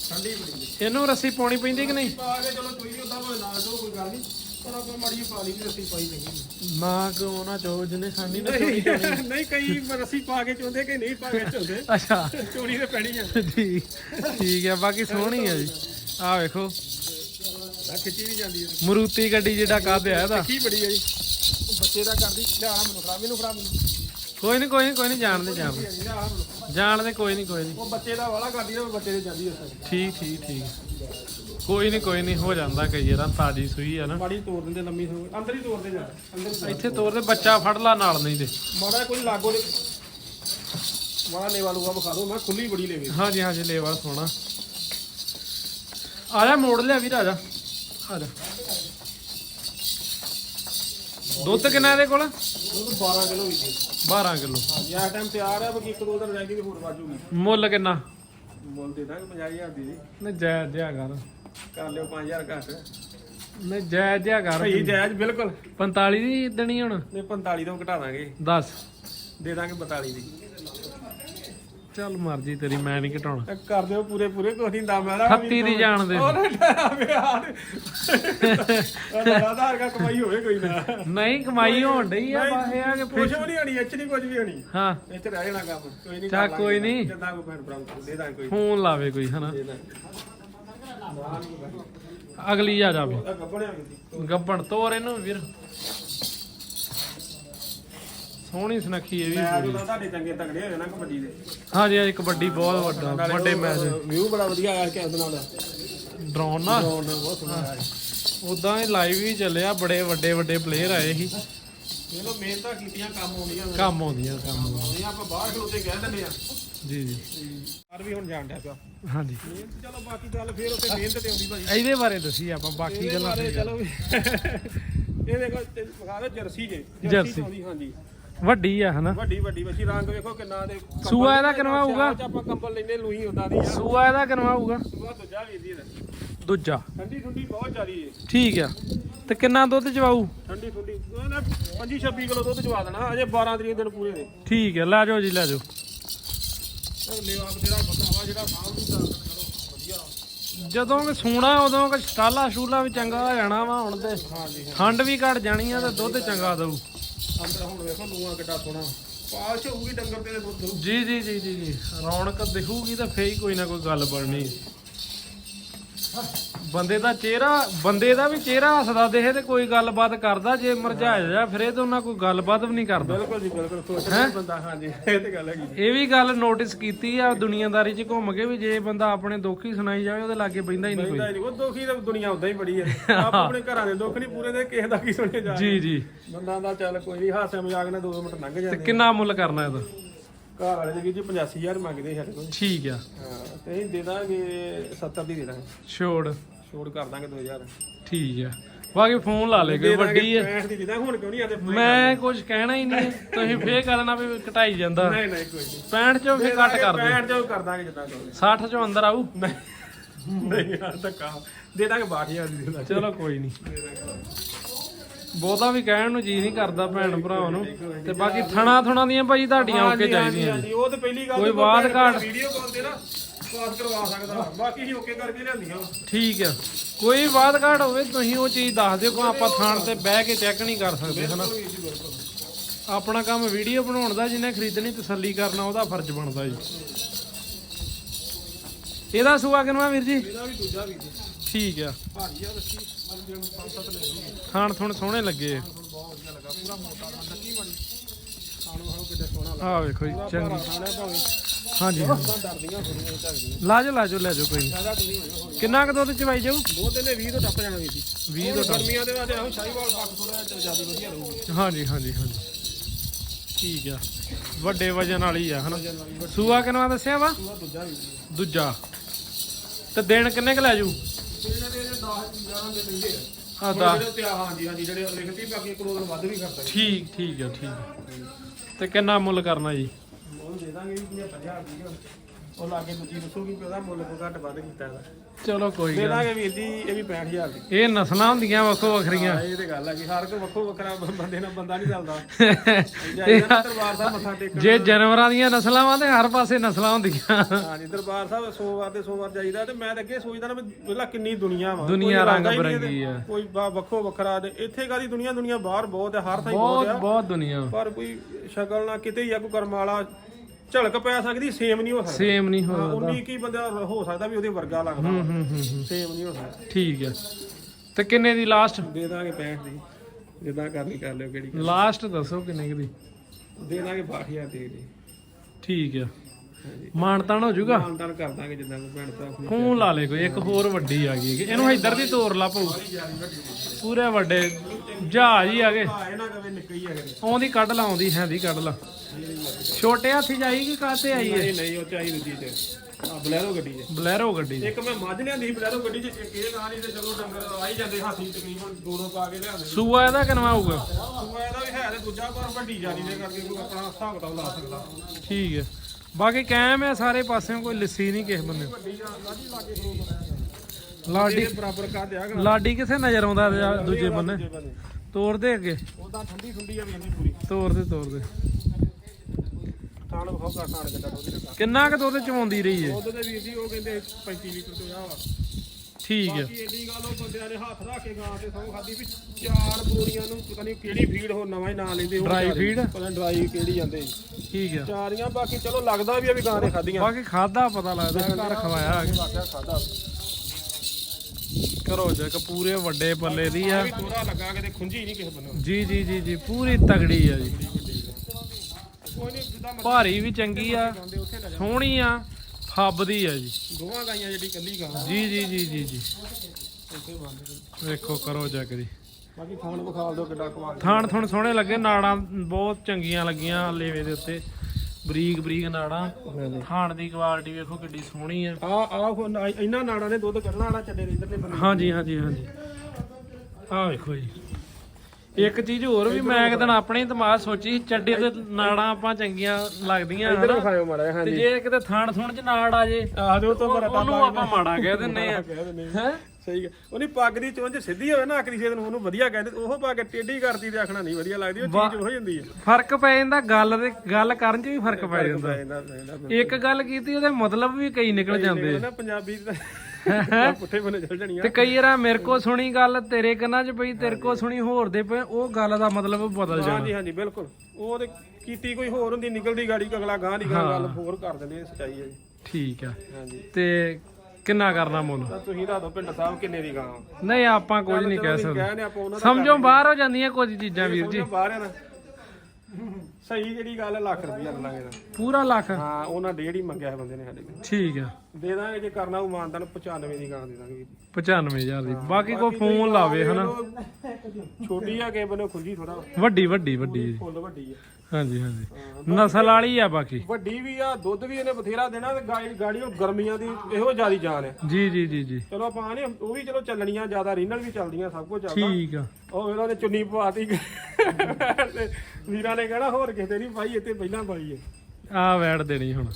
ਠੰਡੀ ਬੜੀ ਜੀ ਇਹਨੂੰ ਰੱਸੀ ਪਾਉਣੀ ਪੈਂਦੀ ਕਿ ਨਹੀਂ? ਪਾ ਕੇ ਚਲੋ ਕੋਈ ਨਹੀਂ ਉਦਾਂ ਭਾਵੇਂ ਨਾ ਦੋ ਕੋਈ ਗੱਲ ਨਹੀਂ। ਪਰ ਆਪਾਂ ਮਾੜੀ ਪਾ ਲਈ ਵੀ ਰੱਸੀ ਪਾਈ ਨਹੀਂ ਨਾ ਕਿਉਂ ਨਾ ਚੋ ਜਿਹਨੇ ਖਾਣੀ ਨਾ ਨਹੀਂ ਨਹੀਂ ਕਈ ਰੱਸੀ ਪਾ ਕੇ ਚੁੰਦੇ ਕਿ ਨਹੀਂ ਪਾ ਕੇ ਚੁੰਦੇ? ਅੱਛਾ। ਚੋਣੀ ਤੇ ਪੈਣੀ ਆ। ਠੀਕ ਠੀਕ ਆ ਬਾਕੀ ਸੋਹਣੀ ਆ ਜੀ। ਆ ਵੇਖੋ। ਆ ਖਿੱਚੀ ਨਹੀਂ ਜਾਂਦੀ ਇਹ ਮਰੂਤੀ ਗੱਡੀ ਜਿਹੜਾ ਕੱਦ ਆ ਇਹਦਾ। ਕੀ ਬੜੀ ਆ ਜੀ। ਉਹ ਬੱਚੇ ਦਾ ਕਰਦੀ ਲਿਆ ਮੈਨੂੰ ਫੜਾ ਮੈਨੂੰ ਫੜਾ ਮੈਨੂੰ। ਕੋਈ ਨਹੀਂ ਕੋਈ ਨਹੀਂ ਕੋਈ ਨਹੀਂ ਜਾਣਦੇ ਜਾਣਦੇ ਮੈਨੂੰ। ਜਾਣਦੇ ਕੋਈ ਨਹੀਂ ਕੋਈ ਨਹੀਂ ਉਹ ਬੱਚੇ ਦਾ ਵਾਲਾ ਕਰਦੀ ਨਾ ਬੱਚੇ ਦੇ ਜਾਂਦੀ ਉਸ ਠੀਕ ਠੀਕ ਠੀਕ। ਕੋਈ ਨਹੀਂ ਕੋਈ ਨਹੀਂ ਹੋ ਜਾਂਦਾ ਕਈ ਵਾਰ ਤਾਜੀ ਸੂਈ ਆ ਨਾ। ਮਾੜੀ ਤੋੜ ਦਿੰਦੇ ਲੰਮੀ ਹੋ ਅੰਦਰ ਹੀ ਤੋੜਦੇ ਜਾ ਅੰਦਰ ਹੀ। ਇੱਥੇ ਤੋਰ ਦੇ ਬੱਚਾ ਫੜ ਲਾ ਨਾਲ ਨਹੀਂ ਤੇ। ਮਾੜਾ ਕੋਈ ਲਾਗੋ ਦੇ। ਮਾੜਾ ਲੇਵਾ ਲੂਗਾ ਵਿਖਾ ਦੋ ਮੈਂ ਖੁੱਲੀ ਬੜੀ ਲੈਵੇ। ਹਾਂਜੀ ਹਾਂਜੀ ਲੇਵਾ ਸੋਣਾ ਆ ਜਾ ਮੋੜ ਲਿਆ ਵੀਰ ਆ ਜਾ। ਆ ਜਾ। ਦੁੱਧ ਕਿੰਨਾ ਇਹਦੇ ਕੋਲ? ਉਹ 12 ਕਿਲੋ। ਵਿੱਚ 12 ਕਿਲੋ ਹਾਂਜੀ ਆ ਟਾਈਮ ਤਿਆਰ ਹੈ ਬਾਕੀ ਇੱਕ ਦੋ ਦਿਨ ਰਹਿ ਗਏ ਤੇ ਹੋਰ ਵਾਜੂਗੀ ਮੁੱਲ ਕਿੰਨਾ? ਮੁੱਲ ਦੇ ਦਾਂਗੇ 50000 ਦੀ ਜੀ। ਨਹੀਂ ਜਾਇਜ਼ ਜਿਆ ਕਰ। ਕਰ ਲਿਓ 5000 ਘੱਟ। ਨਹੀਂ ਜਾਇਜ਼ ਜਿਆ ਕਰ। ਸਹੀ ਜਾਇਜ਼ ਬਿਲਕੁਲ। 45 ਦੀ ਦੇਣੀ ਹੁਣ? ਨਹੀਂ 45 ਤੋਂ ਘਟਾ ਦਾਂਗੇ। 10 ਦੇ ਦਾਂਗੇ 42 ਦੀ। ਚੱਲ ਮਰਜ਼ੀ ਤੇਰੀ ਮੈਂ ਨਹੀਂ ਘਟਾਉਣਾ। ਕਰ ਦਿਓ ਪੂਰੇ ਪੂਰੇ ਕੋਈ ਨਹੀਂ ਦਾ ਮੈਂ 38 ਦੀ ਜਾਣ ਦੇ। ਉਹ ਆਧਾਰ ਕਾ ਕਮਾਈ ਹੋਵੇ ਕੋਈ ਨਾ। ਨਹੀਂ ਕਮਾਈ ਹੋਣ ਡਈ ਆ ਬਸ ਇਹ ਆ ਕਿ ਕੁਝ ਵੀ ਨਹੀਂ ਆਣੀ ਐਚ ਨਹੀਂ ਕੁਝ ਵੀ ਆਣੀ ਹਾਂ। ਇੱਥੇ ਰਹਿ ਜਾਣਾ ਕੰਮ ਕੋਈ ਨਹੀਂ ਚੱਲ ਕੋਈ ਨਹੀਂ। ਜਿੱਦਾਂ ਕੋਈ ਭੈਣ ਭਰਾ ਦੇ ਦਾਂਗੇ ਕੋਈ। ਫੋਨ ਲਾਵੇ ਕੋਈ ਹਨਾ। ਦੇ ਅਗਲੀ ਆ ਜਾਵੇ। ਗੱਬਣ ਤੋਰ ਇਹਨੂੰ ਵੀਰ ਸੋਹਣੀ ਸੁਨੱਖੀ ਇਹ ਵੀ ਤੁਹਾਡੇ ਚੰਗੇ ਤਗੜੇ ਹੋਏ ਨਾ ਕਬੱਡੀ ਦੇ। ਹਾਂਜੀ ਹਾਂਜੀ ਕਬੱਡੀ ਬਹੁਤ ਵੱਡਾ ਵੱਡੇ ਮੈਚ। ਵਿਊ ਬੜਾ ਵਧੀਆ ਆਇਆ ਕਿ ਉਹਦੇ ਨਾਲ। ਡਰਾਉਣ ਨਾ। ਗਰਾਊਂਡ ਬਹੁਤ ਸੋਹਣਾ ਆਇਆ। ਉਦਾਂ ਹੀ ਲਾਈਵ ਵੀ ਚੱਲਿਆ ਬੜੇ ਵੱਡੇ ਵੱਡੇ ਪਲੇਅਰ ਆਏ ਸੀ। ਇਹ ਲੋ ਮਿਹਨਤਾਂ ਕੀਤੀਆਂ ਕੰਮ ਆਉਂਦੀਆਂ ਕੰਮ ਆਉਂਦੀਆਂ ਕੰਮ ਆਉਂਦੀਆਂ। ਆਪਾਂ ਬਾਹਰ ਖਲੋਤੇ ਕਹਿ ਦਿੰਦੇ ਆ ਜੀ ਜੀ। ਪਰ ਵੀ ਹੁਣ ਜਾਣ ਡਿਆ ਪਿਆ। ਹਾਂਜੀ। ਚਲੋ ਬਾਕੀ ਗੱਲ ਫੇਰ ਉੱਥੇ ਮਿਹਨਤ ਤੇ ਆਉਂਦੀ ਭਾਜੀ। ਇਹਦੇ ਬਾਰੇ ਦੱਸੀ ਆਪਾਂ ਬਾਕੀ ਗੱਲਾਂ ਚਲੋ ਇਹ ਦੇਖੋ ਤੇ ਵਿਖਾ ਦਿਓ ਜਰਸੀ ਜੇ। ਜਰਸੀ। ਆਉਂਦੀ ਹਾਂਜੀ। ਵੱਡੀ ਆ ਹਨਾ? ਵੱਡੀ ਵੱਡੀ। ਵੱਛੀ ਰੰਗ ਵੇਖੋ ਕਿੰਨਾ ਦੇ ਸੂਆ ਇਹਦਾ ਸਿਆਲ ਹੋਊਗਾ? ਆਪਾਂ ਕੰਬਲ ਲੈਨੇ ਲੂਈ ਹੁੰਦਾ ਦੀ ਆ। ਸੂਆ ਇਹਦਾ ਕਿੰਨਾ ਹੋਊਗਾ? ਸੂਆ ਦੂਜਾ ਵੀ ਦੀ ਦੂਜਾ। ਠੰਡੀ ਠੰਡੀ ਬਹੁਤ ਜ਼ਿਆਦੀ ਏ। ਠੀਕ ਆ। ਤੇ ਕਿੰਨਾ ਦੁੱਧ ਚਵਾਊ ਠੰਡੀ ਠੰਡੀ। ਉਹਨੇ 25 26 ਕਿਲੋ ਦੁੱਧ ਚਵਾ ਦੇਣਾ ਅਜੇ 12 ਤਰੀਕ ਦਿਨ ਪੂਰੇ ਨੇ। ਠੀਕ ਹੈ ਲੈ ਜਾਓ ਜੀ ਲੈ ਜਾਓ। ਨੂੰ ਜਦੋਂ ਕਿ ਸੂਣਾ ਉਦੋਂ ਕਿ ਸਟਾਲਾ ਸ਼ੂਲਾ ਵੀ ਚੰਗਾ ਹੋ ਜਾਣਾ ਵਾ ਹੁਣ ਤੇ ਖੰਡ ਵੀ ਘਟ ਜਾਣੀ ਆ ਤੇ ਦੁੱਧ ਚੰਗਾ ਦਊ। ਅੰਦਰ ਹੁਣ ਵੇਖੋ ਨੂਆ ਕਿੱਡਾ ਸੋਹਣਾ। ਪਾਲਸ਼ ਹੋਊਗੀ ਡੰਗਰ ਦੁੱਧ। ਜੀ ਜੀ ਜੀ ਜੀ ਜੀ। ਰੌਣਕ ਦਿਖੂਗੀ ਤਾਂ ਫੇਰ ਹੀ ਕੋਈ ਨਾ ਕੋਈ ਗੱਲ ਬਣਨੀ। ਬੰਦੇ ਦਾ ਚਿਹਰਾ ਬੰਦੇ ਦਾ ਵੀ ਚਿਹਰਾ ਹੱਸਦਾ ਦੇਖੇ ਤੇ ਕੋਈ ਗੱਲਬਾਤ ਕਰਦਾ ਜੇ ਮਰਝਾਇਆ ਜਾ ਫਿਰ ਇਹ ਤਾਂ ਉਹਨਾਂ ਕੋਈ ਗੱਲਬਾਤ ਵੀ ਨਹੀਂ ਕਰਦਾ। ਬਿਲਕੁਲ ਜੀ ਬਿਲਕੁਲ ਸੋਚਦਾ ਬੰਦਾ ਹਾਂਜੀ ਇਹ ਤੇ ਗੱਲ ਹੈਗੀ। ਇਹ ਵੀ ਗੱਲ ਨੋਟਿਸ ਕੀਤੀ ਆ ਦੁਨੀਆਦਾਰੀ 'ਚ ਘੁੰਮ ਕੇ ਵੀ ਜੇ ਬੰਦਾ ਆਪਣੇ ਦੁੱਖ ਹੀ ਸੁਣਾਈ ਜਾਵੇ ਉਹਦੇ ਲਾਗੇ ਬੈਂਦਾ ਹੀ ਨਹੀਂ ਕੋਈ। ਕਹਿੰਦਾ ਨਹੀਂ ਉਹ ਦੁਖੀ ਤਾਂ ਦੁਨੀਆ ਉਦਾਂ ਹੀ ਬੜੀ ਹੈ। ਆਪ ਆਪਣੇ ਘਰਾਂ ਦੇ ਦੁੱਖ ਨਹੀਂ ਪੂਰੇ ਦੇ ਕਿਸੇ ਦਾ ਕੀ ਸੁਣਿਆ ਜਾ ਜੀ ਜੀ। ਬੰਦਾ ਦਾ ਚੱਲ ਕੋਈ ਨਹੀਂ ਹਾਸੇ ਮਜ਼ਾਕ ਨਾਲ 2 ਮਿੰਟ ਲੰਘ ਤੇ ਜਾਂਦੇ ਕਿੰਨਾ ਮੁੱਲ ਕਰਨਾ ਇਹਦਾ? ਘਰ ਵਾਲੇ ਦੇ ਜੀ 85000 ਮੰਗਦੇ ਸਾਡੇ ਕੋਲ। ਠੀਕ ਆ। ਹਾਂ ਤੇ ਅਸੀਂ ਦੇ ਦਾਂਗੇ 70 ਦੀ ਦੇ ਦਾਂਗੇ। ਛੋੜ। ਛੋੜ ਕਰ ਦਾਂਗੇ 2000 ਠੀਕ ਆ। ਬਾਕੀ ਫੋਨ ਲਾ ਲੈ ਕੋਈ ਵੱਡੀ ਆ। 65 ਦੀ ਦੇ ਦਾਂਗੇ ਹੁਣ ਕਿਉਂ ਨਹੀਂ ਆਦੇ ਮੈਂ ਕੁਝ ਕਹਿਣਾ ਹੀ ਨਹੀਂ। ਤੁਸੀਂ ਫੇਰ ਕਰਨਾ ਵੀ ਘਟਾਈ ਜਾਂਦਾ। ਨਹੀਂ ਨਹੀਂ ਕੋਈ ਨਹੀਂ। 65 ਚੋਂ ਫੇਰ ਘੱਟ ਕਰ ਦਿਓ 65 ਜੋ ਕਰ ਦਾਂਗੇ ਜਿੱਦਾਂ ਕਹੋਗੇ 60 ਚੋਂ ਅੰਦਰ ਆਊ। ਨਹੀਂ ਯਾਰ ਧੱਕਾ ਦੇ ਦਾਂਗੇ 62000 ਦੀ ਦੇ ਦਾਂਗੇ। ਚਲੋ ਕੋਈ ਨਹੀਂ। ਬਹੁਤਾ ਵੀ ਕਹਿਣ ਨੂੰ ਜੀ ਨਹੀਂ ਕਰਦਾ ਭੈਣ ਭਰਾਵਾਂ ਨੂੰ। ਤੇ ਬਾਕੀ ਥਣਾ ਥੁਣਾ ਦੀਆਂ ਭਾਈ ਤੁਹਾਡੀਆਂ ਓਕੇ ਚਾਹੀਦੀਆਂ ਉਹ ਤੇ ਪਹਿਲੀ ਗੱਲ ਕੋਈ ਬਾਤ ਘਾਟ ਵੀਡੀਓ ਕਾਲ ਤੇ ਨਾ ਪਾਸ ਕਰਵਾ ਸਕਦਾ। ਬਾਕੀ ਹੀ ਓਕੇ ਕਰਕੇ ਲਿਆਂਦੀਆਂ ਵਾ। ਠੀਕ ਆ। ਕੋਈ ਬਾਤ ਘਾਟ ਹੋਵੇ ਤੁਸੀਂ ਉਹ ਚੀਜ਼ ਦੱਸ ਦਿਓ ਕੋ ਆਪਾਂ ਥਾਣ ਤੇ ਬਹਿ ਕੇ ਚੈੱਕ ਨਹੀਂ ਕਰ ਸਕਦੇ ਹਨਾ। ਆਪਣਾ ਕੰਮ ਵੀਡੀਓ ਬਣਾਉਣ ਦਾ ਜਿਹਨੇ ਖਰੀਦਣੀ ਤਸੱਲੀ ਕਰਨਾ ਉਹਦਾ ਫਰਜ਼ ਬਣਦਾ ਜੀ। ਇਹਦਾ ਸੂਆ ਕਿਨਵਾ ਵੀਰ ਜੀ? ਇਹਦਾ ਵੀ ਦੂਜਾ ਵੀ ਜੀ। ਠੀਕ ਆ। ਲੈ ਲਈਏ। ਥਾਣ ਸੋਹਣੇ ਲੱਗੇ। ਆ। ਬਹੁਤ ਵਧੀਆ ਲੱਗਾ ਪੂਰਾ ਮੋਟਾ ਦਾ ਨੱਕੀ ਮਾੜੀ। ਖਾਣ ਵਾਲਾ ਕਿੱਡਾ ਸੋਹਣਾ ਲੱਗਾ। ਆਹ ਵੇਖੋ ਜੀ ਚੰਗੀ। ਖਾਣਾ ਹਾਂਜੀ ਤਾਂ ਡਰਦੀਆਂ ਥੋੜੀਆਂ ਝਗਦੀਆਂ ਲਾਜੋ ਲਾਜੋ ਲੈ ਜਾਓ ਕੋਈ ਨੀ। ਜ਼ਿਆਦਾ ਕੋਈ ਨਹੀਂ ਹੋਣੀ ਕਿੰਨਾ ਕੁ ਦੁੱਧ ਚਵਾਈ ਜਾਊ? ਦਿਨ ਦੇ 20 ਤੋਂ ਟੱਪ ਜਾਣਾ ਵੀ ਜੀ। 20 ਹੁਣ ਗਰਮੀਆਂ ਦੇ ਵਿੱਚ ਇਹੋ ਸ਼ਾਹੀਵਾਲ ਪੱਕ ਥੋੜਾ ਜ਼ਿਆਦਾ ਵਧੀਆ ਰਹੂਗੀ। ਹਾਂਜੀ ਹਾਂਜੀ ਹਾਂਜੀ। ਠੀਕ ਆ। ਵੱਡੇ ਵਜਨ ਵਾਲੀ ਆ ਹਨਾ? ਸੂਆ ਕਿਨਵਾ ਦੱਸਿਆ ਵਾ? ਦੂਜਾ ਵੀ। ਜੀ ਦੂਜਾ। ਤੇ ਦਿਨ ਕਿੰਨੇ ਕੁ ਲੈ ਜੂ ਇਹਨਾਂ ਦੇ 10 11 ਦੇ ਲੈਂਦੇ ਆ। ਆ ਦਾ ਜਿਹੜੇ ਤੇ ਆ ਹਾਂਜੀ ਹਾਂਜੀ ਜਿਹੜੇ ਲਿਖਤੀ ਬਾਕੀ ਇੱਕ ਦੋ ਦਿਨ ਵੱਧ ਵੀ ਕਰਦਾ ਜੀ। ਠੀਕ ਠੀਕ ਆ ਠੀਕ ਆ। ਤੇ ਕਿੰਨਾ ਮੁੱਲ ਕਰਨਾ ਜੀ? ਉਹ ਦੇ ਦਾਂਗੇ ਵੀ 50000 ਦੀ ਉਹ ਲਾ ਕੇ ਦੂਜੀ ਦੱਸੂਗੀ ਕਿ ਉਹਦਾ ਮੁੱਲ ਕੋ ਘੱਟ ਵੱਧ ਕੀਤਾ ਇਹਦਾ। ਚਲੋ ਕੋਈ ਦੇ ਗੱਲ ਦਾਂਗੇ ਵੀਰ ਜੀ ਇਹ ਵੀ 65000 ਦੀ। ਨੀ। ਇਹ ਨਸਲਾਂ ਹੁੰਦੀਆਂ ਵੱਖੋ ਵੱਖਰੀਆਂ। ਹਾਂ, ਇਹ ਤੇ ਗੱਲ ਹੈ ਕਿ ਹਰ ਕੋਈ ਵੱਖੋ ਵੱਖਰਾ ਬ- ਬੰਦੇ ਨਾਲ ਬੰਦਾ ਨਹੀਂ ਚੱਲਦਾ। ਜਾਈਦਾ ਨਾ ਦਰਬਾਰ ਸਾਹਿਬ ਮੱਥਾ ਟੇਕਣ। ਜੇ ਜਾਨਵਰਾਂ ਦੀਆਂ ਨਸਲਾਂ ਵਾਂ ਤੇ ਹਰ ਪਾਸੇ ਨਸਲਾਂ ਹੁੰਦੀਆਂ। ਹਾਂਜੀ ਦਰਬਾਰ ਸਾਹਿਬ ਸੋਮਵਾਰ ਦੇ ਸੋਮਵਾਰ ਜਾਈਦਾ ਤੇ ਮੈਂ ਤਾਂ ਅੱਗੇ ਸੋਚਦਾ ਨਾ ਵੀ ਪਹਿਲਾਂ ਕਿੰਨੀ ਦੁਨੀਆ ਵਾ। ਦੁਨੀਆ ਕੋਈ ਰੰਗ ਇਰਾਦਾ ਹੀ ਨਹੀਂ ਬਿਰੰਗੀ। ਆ। ਕੋਈ ਵਾ- ਵੱਖੋ ਵੱਖਰਾ ਤੇ ਇੱਥੇ ਕਾਦੀ ਦੁਨੀਆ ਦੁਨੀਆ ਬਾਹਰ ਬਹੁਤ ਹੈ ਹਰ ਥਾਂ ਹੀ ਬਹੁਤ ਬਹੁਤ ਆ। ਬਹੁਤ ਦੁਨੀਆ ਪਰ ਕੋਈ ਸ਼ਕਲ ਨਾ ਕਿਤੇ ਹੀ ਆ ਕੋਈ ਕਰਮ ਵਾਲਾ ਝਲਕ ਪੈ ਸਕਦੀ ਸੇਮ ਨਹੀਂ ਹੋ ਸਕਦਾ। ਸੇਮ ਨਹੀਂ ਹਾਂ, ਹੋਦਾ ਉਨੀ ਕੀ ਬੰਦਾ ਹੋ ਸਕਦਾ ਵੀ ਉਹਦੇ ਵਰਗਾ ਲੱਗਦਾ ਹੂੰ ਹੂੰ ਹੂੰ ਹੂੰ। ਸੇਮ ਨਹੀਂ ਹੋ ਸਕਦਾ। ਠੀਕ ਆ ਤੇ ਕਿੰਨੇ ਦੀ ਲਾਸਟ ਦੇ ਦਾਂਗੇ 65 ਦੀ। ਜਿੱਦਾਂ ਕਰਨੀ ਕਰ ਲਿਓ ਕਿਹੜੀ ਲਾਸਟ ਦੱਸੋ ਕਿੰਨੇ ਕੁ ਦੀ? ਦੇ ਦਾਂਗੇ 62000 ਦੇ ਦੇ। ਠੀਕ ਆ ਮਾਨਤਾਨ ਹੋ ਜਾਊਗਾ? ਮਾਨਤਾਨ ਕਰ ਦਾਂਗੇ ਜਿੱਦਾਂ ਕੋਈ ਭੈਣ ਭਰਾ ਫੋਨ ਲਾ ਲੈ ਕੋਈ ਇੱਕ ਹੋਰ ਵੱਡੀ ਆ ਗਈ ਹੈਗੀ। ਇਹਨੂੰ ਇੱਧਰ ਦੀ ਤੋਰ ਲਾ ਪਊ ਪੂਰੇ ਵੱਡੇ ਜਹਾਜ਼ ਹੀ ਆ ਗਏ। ਆ ਕਵੇ ਨਿੱਕੇ ਹੀ। ਆਉਂਦੀ ਕੱਢ ਲਾ ਆਉਂਦੀ ਹੈ ਦੀ ਕੱਢ ਲਾ। ਛੋਟੇ ਹਾਥੀ ਜਾਈ ਕਿ ਕਾਤੇ ਆਈ ਹੈ ਨਹੀਂ ਨਹੀਂ ਉਹ ਚਾਹੀ ਦੂਜੀ ਤੇ। ਆ ਬਲੈਰੋ ਗੱਡੀ 'ਚ ਬਲੈਰੋ ਗੱਡੀ ਇੱਕ ਮੈਂ ਮੱਝ ਲਿਆਂਦੀ ਸੀ ਬਲੈਰੋ ਗੱਡੀ 'ਚ ਇੱਕ ਇਹ ਨਾਲ ਹੀ ਤੇ ਚਲੋ ਡੰਗਰ ਆ ਹੀ ਜਾਂਦੇ ਹਾਥੀ ਤਕਰੀਬਨ ਦੋ ਦੋ ਪਾ ਕੇ ਲਿਆਂਦੇ ਸੂਆ ਇਹਦਾ ਕਿਨਵਾ ਹੋਊਗਾ? ਸੂਆ ਇਹਦਾ ਵੀ ਹੈ ਤੇ ਦੂਜਾ ਪਰ ਵੱਡੀ ਜਾਨੀ ਦੇ ਕਰਕੇ ਕੋਈ ਆਪਣਾ ਹਿਸਾਬ ਕਿਤਾਬ ਲਾ ਸਕਦਾ। ਠੀਕ ਹੈ ਬਾਕੀ ਕਾਇਮ ਹੈ ਸਾਰੇ ਪਾਸਿਓਂ ਕੋਈ ਲਿੱਸੀ ਨਹੀਂ ਕਿਸੇ ਵੱਡੀ ਜਾਂ ਲਾਡੀ ਲਾਗੇ ਖਲੋ ਲਾਡੀ ਬਰਾਬਰ ਕਰ ਲਾਡੀ ਕਿੱਥੇ ਨਜ਼ਰ ਆਉਂਦਾ ਦੂਜੇ ਬੰਨੇ ਤੋਰ ਦੇ ਅੱਗੇ? ਉਹਦਾ ਠੰਡੀ ਠੰਡੀ ਆ ਵੀ ਜਾਂਦੀ ਪੂਰੀ। ਤੋਰ ਦੇ ਤੋਰ ਦੇ ਕਿੰਨਾ ਕੁ ਦੁੱਧ ਚਵਾਉਂਦੀ ਰਹੀ ਹੈ ਉਹਦੇ ਦੇ ਵੀਰ ਜੀ ਉਹ ਕਹਿੰਦੇ 35 ਲੀਟਰ ਤੋਂ ਆ ਵਾ ਠੀਕ ਹੈ ਬਾਕੀ ਇੰਨੀ ਗੱਲ ਉਹ ਬੰਦਿਆਂ ਨੇ ਹੱਥ ਰੱਖ ਕੇ ਗਾਂ ਤੇ ਸੌ ਖਾਦੀ ਵੀ ਚਾਰ ਬੋਰੀਆਂ ਨੂੰ ਪਤਾ ਨਹੀਂ ਕਿਹੜੀ ਫੀਡ ਹੋ ਨਵਾਂ ਹੀ ਨਾਂ ਲੈਂਦੇ ਉਹ Dry feed? ਪਤਾ ਡਰਾਈ ਕਿਹੜੀ ਜਾਂਦੇ। ਠੀਕ ਹੈ ਚਾਰੀਆਂ ਬਾਕੀ ਚਲੋ ਲੱਗਦਾ ਵੀ ਆ ਵੀ ਗਾਂ ਨੇ ਖਾਧੀਆਂ। ਬਾਕੀ ਖਾਦਾ ਪਤਾ ਲੱਗਦਾ ਘਰ ਖਵਾਇਆ ਆ ਕੇ। ਵਾਕਿਆ ਖਾਦਾ ਕਰੋ ਜੇ ਪੂਰੇ ਵੱਡੇ ਪੱਲੇ ਦੀ ਆ। ਵੀ ਦੋਰਾ ਲੱਗਾ ਕਿਤੇ ਖੁੰਝੀ ਨਹੀਂ ਕਿਸੇ ਬੰਨੋਂ ਜੀ ਜੀ ਜੀ ਜੀ ਪੂਰੀ ਤਗੜੀ ਆ ਜੀ। ਕੋਈ ਨਹੀਂ ਜਿੱਦਾਂ ਮਰਜ਼ੀ ਭਾਰੀ ਵੀ ਚੰਗੀ ਆ ਜਾਂਦੇ ਉੱਥੇ ਲੈ ਜਾ ਸੋਹਣੀ ਆ ਫੱਬਦੀ ਆ ਜੀ। ਦੋਵਾਂ ਗਾਈਆਂ ਜਿਹੜੀ ਕੱਲੀ ਗਾਂ। ਜੀ ਜੀ ਜੀ ਜੀ ਜੀ। ਉੱਥੇ ਬੰਦ ਵੇਖੋ ਕਰੋ ਜਾ। ਕਰੀ ਬਾਕੀ ਫੋਨ ਵਿਖਾਲ ਦਿਓ ਕਿੱਡਾ ਕਮਾਲ ਥਾਣ ਥੁਣ ਸੋਹਣੇ ਲੱਗੇ ਨਾੜਾਂ ਬਹੁਤ ਚੰਗੀਆਂ ਲੱਗੀਆਂ ਲੇਵੇ ਦੇ ਉੱਤੇ। ਬਰੀਕ ਬਰੀਕ ਨਾੜਾਂ। ਥਾਣ ਦੀ ਕੁਆਲਿਟੀ ਵੇਖੋ ਕਿੱਡੀ ਸੋਹਣੀ ਆ। ਆ ਆ ਹੁਣ ਆ- ਇਹਨਾਂ ਨਾੜਾਂ ਨੇ ਦੁੱਧ ਕੱਢਣਾ ਵਾਲਾ ਇਧਰਲੇ ਬੰਨੇ। ਹਾਂਜੀ ਹਾਂਜੀ ਹਾਂਜੀ। ਆਹ ਵੇਖੋ ਜੀ। ਇੱਕ ਚੀਜ਼ ਹੋਰ ਵੀ ਮੈਂ ਇੱਕ ਦਿਨ ਆਪਣੇ ਦਿਮਾਗ ਸੋਚੀ ਚੱਡੇ ਤੇ ਨਾੜਾਂ ਆਪਾਂ ਚੰਗੀਆਂ ਲੱਗਦੀਆਂ ਇਧਰ ਹਨਾ? ਵਿਖਾਇਓ ਮਾੜਾ ਤੇ ਹਾਂਜੀ। ਜੇ ਕਿਤੇ ਥਾਣ ਥੁਣ ਚ ਨਾੜ ਆ ਜੇ ਆ ਜੋ ਤੋਂ ਉਹਨੂੰ ਆਪਾਂ ਮਾੜਾ ਕਹਿ ਦਿੰਨੇ ਆ ਹੈ। ਸਹੀ ਹੈ ਉਹਨੀ ਪੱਗ ਦੀ ਚੁੰਝ ਸਿੱਧੀ ਹੋਵੇ ਨਾ ਆਖਰੀ ਛੇਦ ਨੂੰ ਉਹਨੂੰ ਵਧੀਆ ਕਹਿੰਦੇ ਉਹ ਪੱਗ ਟੇਢੀ ਕਰਦੀ ਤੇ ਆਖਣਾ ਨਹੀਂ ਵਧੀਆ ਲੱਗਦੀ ਉਹ ਚੀਜ਼ ਹੋ ਜਾਂਦੀ ਹੈ। ਫ਼ਰਕ ਪੈ ਜਾਂਦਾ ਗੱਲ ਦੇ ਗੱਲ ਕਰਨ 'ਚ ਵੀ ਫ਼ਰਕ ਪੈ ਜਾਂਦਾ। ਇੱਕ ਗੱਲ ਕੀਤੀ ਉਹਦੇ ਮਤਲਬ ਵੀ ਕਈ ਨਿਕਲ ਜਾਂਦੇ ਨਾ ਪੰਜਾਬੀ ਪੁੱਠੇ ਬਨੇ ਚੱਲ ਜਾਣੀਆਂ। ਤੇ ਕਈ ਵਾਰ ਮੇਰੇ ਕੋ ਸੁਣੀ ਗੱਲ ਤੇਰੇ ਕੰਨਾਂ 'ਚ ਪਈ ਤੇਰੇ ਕੋ ਸੁਣੀ ਹੋਰ ਦੇ ਪਏ ਉਹ ਗੱਲ ਦਾ ਮਤਲਬ ਬਦਲ ਜਾਣਾ। ਹਾਂਜੀ ਹਾਂਜੀ ਬਿਲਕੁਲ। ਉਹ ਤੇ ਕੀਤੀ ਕੋਈ ਹੋਰ ਹੁੰਦੀ ਨਿਕਲਦੀ ਗਾੜੀ ਅਗਲਾ ਗਾਂ ਦੀ ਗੱਲ ਹੋਰ ਕਰ ਦਿੰਦੇ ਸੱਚਾਈ ਹੈ ਜੀ ਠੀਕ ਆ। ਹਾਂਜੀ। ਤੇ ਕਿੰਨਾ ਕਰਨਾ ਮੁੱਲ? ਤਾਂ ਤੁਸੀਂ ਦੱਸ ਦਿਓ ਪਿੰਡ ਸਾਹਿਬ ਕਿੰਨੇ ਦੀ ਗਾਂ ਨਹੀਂ ਆਪਾਂ ਕੁਝ ਨਹੀਂ ਕਹਿ ਸਕਦੇ। ਕਹਿੰਦੇ ਆਪਾਂ ਉਹਨਾਂ ਸਮਝੋ ਬਾਹਰ ਹੋ ਜਾਂਦੀਆਂ ਕੁਝ ਚੀਜ਼ਾਂ ਵੀਰ ਜੀ। ਬਾਹਰ ਆ ਨਾ। ਸਹੀ ਜਿਹੜੀ ਗੱਲ ਲੱਖ ਰੁਪਈਆ ਲੈ ਲਾਂਗੇ ਨਾ ਪੂਰਾ ਲੱਖ? ਹਾਂ ਉਹਨਾਂ ਡੇਢ ਹੀ ਮੰਗਿਆ ਹੈ ਬੰਦੇ ਨੇ ਸਾਡੇ ਕੋਲ। ਠੀਕ ਆ। ਦੇ ਦਾਂਗੇ ਜੇ ਕਰਨਾ ਉਹ ਮਾਨਦਾਨ 95 ਦੀ ਗਾਂ ਦੇ ਦਾਂਗੇ 95000 ਦੀ। ਬਾਕੀ ਕੋਈ ਫੋਨ ਲਾਵੇ ਹਨਾ? ਛੋਟੀ ਆ ਕੇ ਬੰਨੇ ਖੁੱਲੀ ਥੋੜਾ ਵੱਡੀ ਵੱਡੀ ਵੱਡੀ। ਫੁੱਲ ਵੱਡੀ ਆ। ਹਾਂਜੀ ਹਾਂਜੀ। ਨਸਲ ਵਾਲੀ ਆ ਬਾਕੀ। ਵੱਡੀ ਵੀ ਆ ਦੁੱਧ ਵੀ ਇਹਨੇ ਬਥੇਰਾ ਦੇਣਾ ਤੇ ਗਾੜੀ ਗਾੜੀ ਹੁਣ ਗਰਮੀਆਂ ਦੀ ਇਹੋ ਜਿਆਦੀ ਜਾਨ ਹੈ ਜੀ ਜੀ ਜੀ ਜੀ। ਚਲੋ ਆਪਾਂ ਨੇ ਉਹ ਵੀ ਚਲੋ ਚੱਲਣੀਆਂ ਜ਼ਿਆਦਾ ਰੀਨਲ ਵੀ ਚੱਲਦੀਆਂ ਸਭ ਕੁਝ ਚੱਲਦਾ ਠੀਕ ਆ। ਉਹ ਇਹਨਾਂ ਨੇ ਚੁੰਨੀ ਪਵਾਤੀ। ਵੀਰਾਂ ਨੇ ਕਹਿਣਾ ਹੋਰ ਕਿਸੇ ਨਹੀਂ ਪਾਈ ਇੱਥੇ ਪਹਿਲਾਂ ਪਾਈ ਹੈ ਆ ਵੈੜ ਦੇਣੀ ਹੁਣ।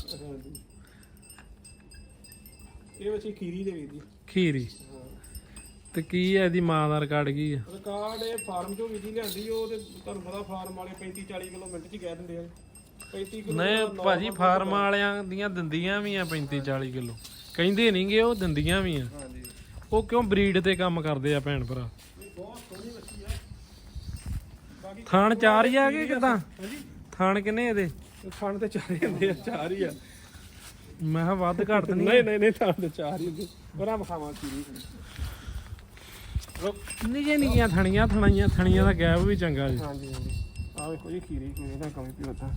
ਇਹ ਵਿੱਚ ਖੀਰੀ ਦੇ ਵੀ ਦੀ ਖੀਰੀ। ਤੇ ਕੀ ਹੈ ਇਹਦੀ ਮਾਂ ਦਾ ਰਿਕਾਰਡ ਕੀ ਆ ਰਿਕਾਰਡ ਇਹ ਫਾਰਮ ਚੋਂ ਵਿਧੀ ਲਿਆਂਦੀ ਉਹ ਤੇ ਤੁਹਾਨੂੰ ਪਤਾ ਫਾਰਮ ਵਾਲੇ 35 40 ਕਿਲੋ ਮਿੰਟ 'ਚ ਕਹਿ ਦਿੰਦੇ ਆ। 35 ਕਿਲੋ ਨਹੀਂ ਭਾਜੀ ਫਾਰਮ ਵਾਲਿਆਂ ਦੀਆਂ ਦਿੰਦੀਆਂ ਵੀ ਆ 35 40 ਕਿਲੋ। ਕਹਿੰਦੇ ਨਹੀਂਗੇ ਉਹ ਦਿੰਦੀਆਂ ਵੀ ਆ। ਹਾਂਜੀ। ਉਹ ਕਿਉਂ ਬਰੀਡ ਤੇ ਕੰਮ ਕਰਦੇ ਆ ਭੈਣ ਭਰਾ? ਬਹੁਤ ਸੋਹਣੀ ਮੱਛੀ ਆ। ਥਾਣ ਚਾਰ ਹੀ ਆ ਗਏ ਕਿਦਾਂ? ਹਾਂਜੀ। ਥਾਣ ਕਿੰਨੇ ਇਹਦੇ? ਖਾਣ ਤੇ ਚਾਰ ਹੀ ਹੁੰਦੇ ਆ ਚਾਰ ਹੀ ਆ। ਮੈਂ ਕਿਹਾ ਵੱਧ ਘੱਟ ਨਹੀਂ ਨਹੀਂ ਨਹੀਂ ਨਹੀਂ ਖਾਣ ਤੇ ਚਾਰ ਹੀ ਹੁੰਦੇ। ਬੜਾ ਮਖਾਵਾਂ ਚੀਰੀ ਨਿੱਕੀਆਂ ਨਿੱਕੀਆਂ ਥਣੀਆਂ ਥਣੀਆਂ ਥਣੀਆਂ ਦਾ ਗੈਪ ਵੀ ਚੰਗਾ ਜੀ। ਹਾਂਜੀ ਹਾਂਜੀ। ਆ ਵੇਖੋ ਜੀ ਖੀਰੀ ਕੋਈ ਇਹਦਾ ਕਮੀ ਪੀ ਹੁੰਦਾ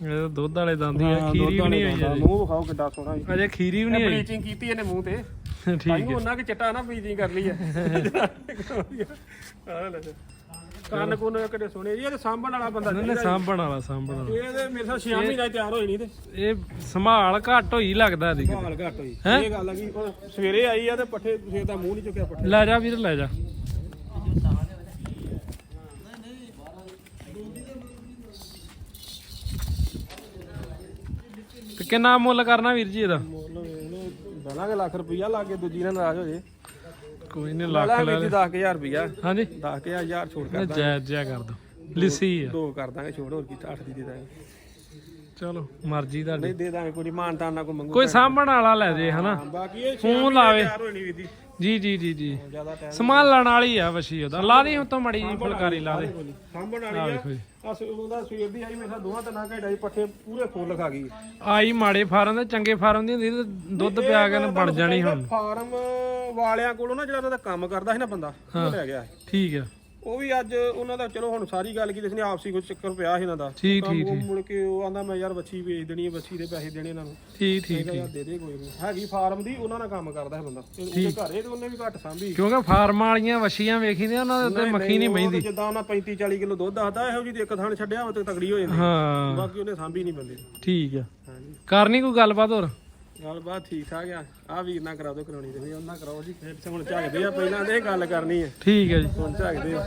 ਇਹ ਤਾਂ ਦੁੱਧ ਵਾਲੇ ਦੰਦ ਹੀ ਆ ਖੀਰੀ ਵੀ ਨਹੀਂ ਹੋਈ ਅਜੇ। ਮੂੰਹ ਵਿਖਾਓ ਕਿੱਡਾ ਸੋਹਣਾ ਜੀ। ਅਜੇ ਖੀਰੀ ਵੀ ਨਹੀਂ ਹੋਈ ਬਲੀਚਿੰਗ ਕੀਤੀ ਇਹਨੇ ਮੂੰਹ ਤੇ। ਠੀਕ ਭਾਈ ਉਹਨਾਂ ਕਿ ਚਿੱਟਾ ਨਾ ਬਲੀਚਿੰਗ ਕਰ ਲਈ ਹੈ ਆਹ ਲੈ ਕੰਨ ਕੋਨ ਕਿੱਡੇ ਸੋਹਣੇ ਜੀ ਇਹ ਤਾਂ ਸਾਂਭਣ ਵਾਲਾ ਬੰਦਾ ਇਹਨੇ ਸਾਂਭਣ ਵਾਲਾ ਸਾਂਭਣ ਵਾਲਾ। ਇਹ ਤੇ ਮੇਰੇ ਸਾਹ 6 ਮਹੀਨੇ ਤਿਆਰ ਹੋਈ ਨਹੀਂ ਤੇ। ਇਹ ਸੰਭਾਲ ਘੱਟ ਹੋਈ ਲੱਗਦਾ ਇਹਦੀ ਭਾਲ ਘੱਟ ਹੋਈ। ਇਹ ਗੱਲ ਆ ਕਿ ਸਵੇਰੇ ਆਈ ਆ ਤੇ ਪੱਠੇ ਸਵੇਰ ਦਾ ਮੂੰਹ ਨਹੀਂ ਚੁੱਕਿਆ ਪੱਠੇ। ਲੈ ਜਾ ਵੀਰ ਲੈ ਜਾ। ਤੇ ਕਿੰਨਾ ਮੁੱਲ ਕਰਨਾ ਵੀਰ ਜੀ ਇਹਦਾ? ਮੁੱਲ ਇਹਨੂੰ ਬਲਾਂਗੇ ਲੱਖ ਰੁਪਈਆ ਲਾ ਕੇ ਦੂਜੀ ਨਾਲ ਨਾਰਾਜ਼ ਹੋ ਜੇ। ਕੋਈ ਨਹੀਂ ਲੱਖ ਲੈ ਵਿੱਚ 10000 ਰੁਪਈਆ। ਹਾਂਜੀ। 10000 ਛੋੜ ਕਰ ਜਾਇਜ਼ ਜਿਆ ਕਰ ਦੋ। ਲਿੱਸੀ ਆ। ਦੋ ਕਰ ਦਾਂਗੇ ਛੋੜ ਹੋਰ ਕੀ 8 ਦੀ ਦੇ ਦਾਂਗੇ। ਚਲੋ ਮਰਜ਼ੀ ਤੁਹਾਡੀ। ਨਹੀਂ ਦੇ ਦਾਂਗੇ ਕੋਈ ਮਾਨਤਾਨ ਨਾ ਕੋਈ ਮੰਗੂ ਕੋਈ ਸਾਂਭਣ ਵਾਲਾ ਲੈ ਜੇ ਹਨਾ? ਬਾਕੀ ਇਹ ਫੋਨ ਲਾਵੇ। ਦੀ ਜੀ। ਜੀ ਜੀ ਜੀ ਸੰਭਾਲਣ ਵਾਲੀ ਆ ਵਸ਼ੀ ਉਹਦਾ। ਲਾ ਦੇ ਹੁਣ ਤੋਂ ਮੜੀ ਜੀ ਫੁਲਕਾਰੀ ਲਾ ਦੇ। ਸਾਂਭਣ ਆ। ਵਾਲੀ ਜੀ। ਆ ਉਹਦਾ ਸਵੇਰ ਦੀ ਆਈ ਮੇਰੇ ਸਾਹ ਦੋਹਾਂ ਤਿੰਨਾਂ ਘੰਟਾ ਦੀ ਪੱਠੇ ਪੂਰੇ ਫੁੱਲ ਖਾ ਗਈ। ਆਈ ਮਾੜੇ ਫਾਰਮ ਦੇ ਚੰਗੇ ਫਾਰਮ ਦੀ ਹੁੰਦੀ ਤੇ ਦੁੱਧ ਪਿਆ ਕੇ ਨਾ ਬਣ ਜਾਣੀ ਹੁਣ। ਫਾਰਮ ਵਾਲਿਆਂ ਕੋਲੋਂ ਨਾ ਜਿਹੜਾ ਉਹਨਾਂ ਦਾ ਕੰਮ ਕਰਦਾ ਸੀ ਨਾ ਬੰਦਾ ਉਹ ਲੈ ਗਿਆ। ਠੀਕ ਆ। ਉਹ ਵੀ ਅੱਜ ਉਹਨਾਂ ਦਾ ਚਲੋ ਹੁਣ ਸਾਰੀ ਗੱਲ ਕੀ ਦੱਸਣੀ ਆਪਸੀ ਕੋਈ ਚੱਕਰ ਪਿਆ ਸੀ ਇਹਨਾਂ ਦਾ। ਠੀਕ ਠੀਕ ਉਹ ਮੁੜ ਕੇ ਉਹ ਆਂਦਾ ਮੈਂ ਯਾਰ ਬੱਚੀ ਵੇਚ ਦੇਣੀ ਹੈ ਬੱਚੀ ਦੇ ਪੈਸੇ ਦੇਣੇ ਇਹਨਾਂ ਨੂੰ। ਠੀਕ ਠੀਕ ਯਾਰ ਦੇ ਦੇ ਕੋਈ ਨਹੀਂ। ਹੈਗੀ ਫਾਰਮ ਦੀ ਉਹਨਾਂ ਨਾਲ ਕੰਮ ਕਰਦਾ ਹੈ ਬੰਦਾ। ਤੇ ਉਹਦੇ ਘਰੇ ਤੇ ਉਹਨੇ ਵੀ ਘੱਟ ਸਾਂਭੀ। ਕਿਉਂਕਿ ਫਾਰਮ ਵਾਲੀਆਂ ਵਸ਼ੀਆਂ ਵੇਖੀਆਂ ਉਹਨਾਂ ਦੇ ਉੱਤੇ ਮੱਖੀ ਨਹੀਂ ਉਹ ਤੇ ਜਿੱਦਾਂ ਉਹਨਾਂ 35 40 ਕਿਲੋ ਦੁੱਧ ਆਦਾ ਇਹੋ ਜਿਹੀ ਤੇ ਇੱਕ ਥਾਂ ਛੱਡਿਆ ਉਹ ਤੇ ਤਗੜੀ ਹੋ ਜਾਂਦੀ। ਹਾਂ। ਬਾਕੀ ਉਹਨੇ ਸਾਂਭੀ ਨਹੀਂ ਬੰਦੇ ਠੀਕ ਆ। ਹਾਂਜੀ। ਕਰਨੀ ਕੋਈ ਗੱਲਬਾਤ ਹੋਰ? ਗੱਲ ਬਾਤ ਠੀਕ ਠਾਕ ਆ। ਆ ਵੀਰ ਨਾਲ ਕਰਾ ਦਿਓ ਕਰਾਉਣੀ ਤੇ। ਉਹਨਾਂ ਕਰਾਓ ਜੀ ਫਿਰ ਹੁਣ ਝਾਕਦੇ ਆ ਪਹਿਲਾਂ ਤੇ ਇਹ ਗੱਲ ਕਰਨੀ ਹੈ ਠੀਕ ਹੈ ਜੀ। ਹੁਣ ਝਾਕਦੇ ਆ।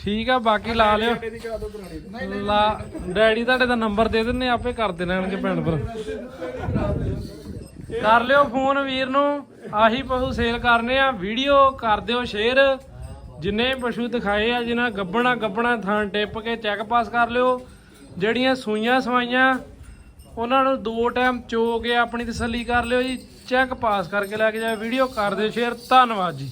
ਠੀਕ ਆ ਬਾਕੀ ਲਾ ਲਿਓ। ਇਹਦੀ ਕਰਾ ਦਿਓ ਕਰਾਉਣੀ ਤੇ। ਲਾ ਡੈਡੀ ਤੁਹਾਡੇ ਦਾ ਨੰਬਰ ਦੇ ਦਿੰਨੇ ਆਪੇ ਕਰ ਦੇ ਲੈਣਗੇ ਭੈਣ ਭਰਾ। ਕਰ ਲਿਓ ਫੋਨ ਵੀਰ ਨੂੰ ਆਹੀ ਪਸ਼ੂ ਸੇਲ ਕਰਨੇ ਆ। ਵੀਡੀਓ ਕਰ ਦਿਓ ਸ਼ੇਅਰ। ਜਿੰਨੇ ਪਸ਼ੂ ਦਿਖਾਏ ਆ ਜਿਨ੍ਹਾਂ ਗੱਬਣਾ ਗੱਬਣਾ ਥਾਂ ਟਿੱਪ ਕੇ ਚੈੱਕ ਪਾਸ ਕਰ ਲਿਓ। ਜਿਹੜੀਆਂ ਸੂਈਆਂ ਸਵਾਈਆਂ ਉਹਨਾਂ ਨੂੰ ਦੋ ਟਾਈਮ ਚੋ ਕੇ ਆਪਣੀ ਤਸੱਲੀ ਕਰ ਲਿਓ ਜੀ। ਚੈੱਕ ਪਾਸ ਕਰਕੇ ਲੈ ਕੇ ਜਾਓ। ਵੀਡੀਓ ਕਰ ਦਿਓ। ਸ਼ੇਅਰ ਧੰਨਵਾਦ ਜੀ।